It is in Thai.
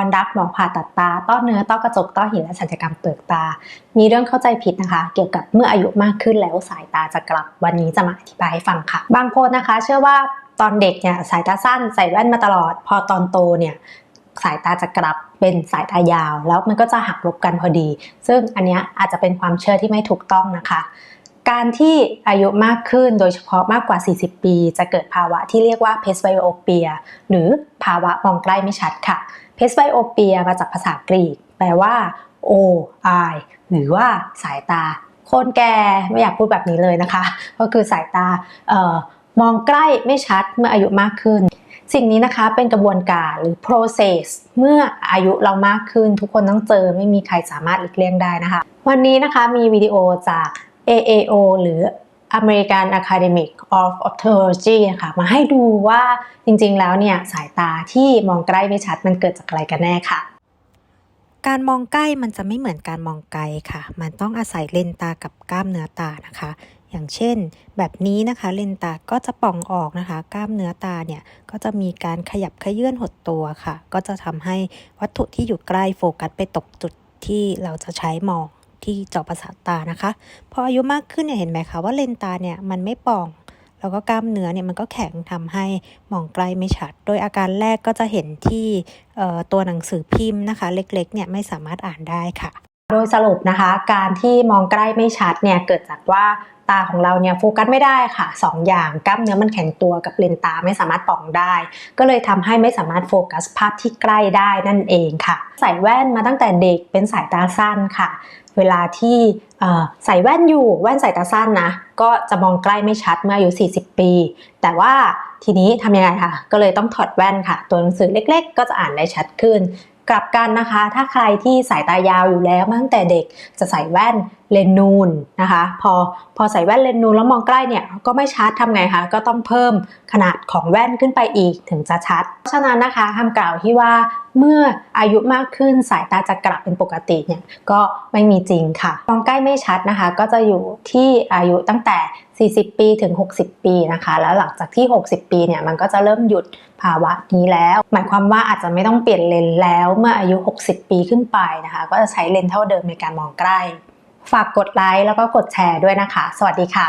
ตอนรับหมอผ่าตัดตา ต้อเนื้อ ต้อกระจก ต้อหิน และศัลยกรรมเปลือกตา มีเรื่องเข้าใจผิดนะคะ เกี่ยวกับเมื่ออายุมากขึ้นแล้วสายตาจะกลับ วันนี้จะมาอธิบายให้ฟังค่ะ บางคนนะคะ เชื่อว่าตอนเด็กเนี่ยสายตาสั้นใส่แว่นมาตลอด พอตอนโตเนี่ยสายตาจะกลับเป็นสายตายาว แล้วมันก็จะหักลบกันพอดี ซึ่งอันนี้อาจจะเป็นความเชื่อที่ไม่ถูกต้องนะคะ การที่อายุมากขึ้นโดยเฉพาะมากกว่า 40 ปี จะเกิดภาวะที่เรียกว่าเพสไบโอเปียหรือภาวะมองใกล้ไม่ชัดค่ะเพสไบโอเปียมาจากภาษากรีก แปลว่า o eye หรือว่าสายตา คนแก่ไม่อยากพูดแบบนี้เลยนะคะ ก็คือสายตาเอ่อมองใกล้ไม่ชัดเมื่ออายุมากขึ้น สิ่งนี้นะคะเป็นกระบวนการหรือ process เมื่ออายุเรามากขึ้น ทุกคนต้องเจอไม่มีใครสามารถหลีกเลี่ยงได้นะคะ วันนี้นะคะมีวิดีโอจาก AAO หรือ American Academic of Ophthalmology นะคะมาให้ดูว่าจริงๆ แล้วเนี่ยสายตาที่มองใกล้ไม่ชัดมันเกิดจากอะไรกันแน่ค่ะการมองใกล้มันจะไม่เหมือนการมองไกลค่ะ มันต้องอาศัยเลนตากับกล้ามเนื้อตานะคะ อย่างเช่น แบบนี้นะคะ เลนตาก็จะป่องออกนะคะ กล้ามเนื้อตาเนี่ยก็จะมีการขยับขยื่นหดตัวค่ะ ก็จะทำให้วัตถุที่อยู่ใกล้โฟกัสไปตกจุดที่เราจะใช้มอง ที่เจาะประสาทตานะคะ พออายุมากขึ้นเนี่ยเห็นไหมคะว่าเลนตาเนี่ยมันไม่ป่อง แล้วก็กล้ามเนื้อเนี่ยมันก็แข็งทำให้มองไกลไม่ชัด โดยอาการแรกก็จะเห็นที่ตัวหนังสือพิมพ์นะคะ เล็กๆเนี่ยไม่สามารถอ่านได้ค่ะ โดยสรุปนะคะ การที่มองใกล้ไม่ชัดเนี่ยเกิดจากว่าตาของเราเนี่ยโฟกัสไม่ได้ค่ะ2ออย่างกล้ามเนื้อมันแข็งตัวกับเลนตาไม่สามารถป่องได้ ก็เลยทำให้ไม่สามารถโฟกัสภาพที่ใกล้ได้นั่นเองค่ะ ใส่แว่นมาตั้งแต่เด็กเป็นสายตาสั้นค่ะ เวลาที่ใส่แว่นอยู่แว่นสายตาสั้นนะก็จะมองใกล้ไม่ชัดเมื่ออายุ 40 ปี แต่ว่าทีนี้ทำยังไงคะก็เลยต้องถอดแว่นค่ะ ตัวหนังสือเล็ก ๆ ก็จะอ่านได้ชัดขึ้น กลับกันนะคะ ถ้าใครที่สายตายาวอยู่แล้วตั้งแต่เด็กจะใส่แว่นเลนนูนนะคะ พอพอใส่แว่นเลนนูนแล้วมองใกล้เนี่ยก็ไม่ชัดทำไงคะก็ต้องเพิ่มขนาดของแว่นขึ้นไปอีกถึงจะชัด เพราะฉะนั้นนะคะคำกล่าวที่ว่าเมื่ออายุมากขึ้นสายตาจะกลับเป็นปกติเนี่ยก็ไม่มีจริงค่ะมองใกล้ไม่ชัดนะคะ ก็จะอยู่ที่อายุตั้งแต่ 40 ปีถึง 60 ปีนะคะ แล้วหลังจากที่ 60 ปีเนี่ยมันก็จะเริ่มหยุดภาวะนี้แล้ว หมายความว่าอาจจะไม่ต้องเปลี่ยนเลนแล้วเมื่ออายุ 60 ปีขึ้นไปนะคะ ก็จะใช้เลนเท่าเดิมในการมองใกล้ ฝากกดไลค์แล้วก็กดแชร์ด้วยนะคะ สวัสดีค่ะ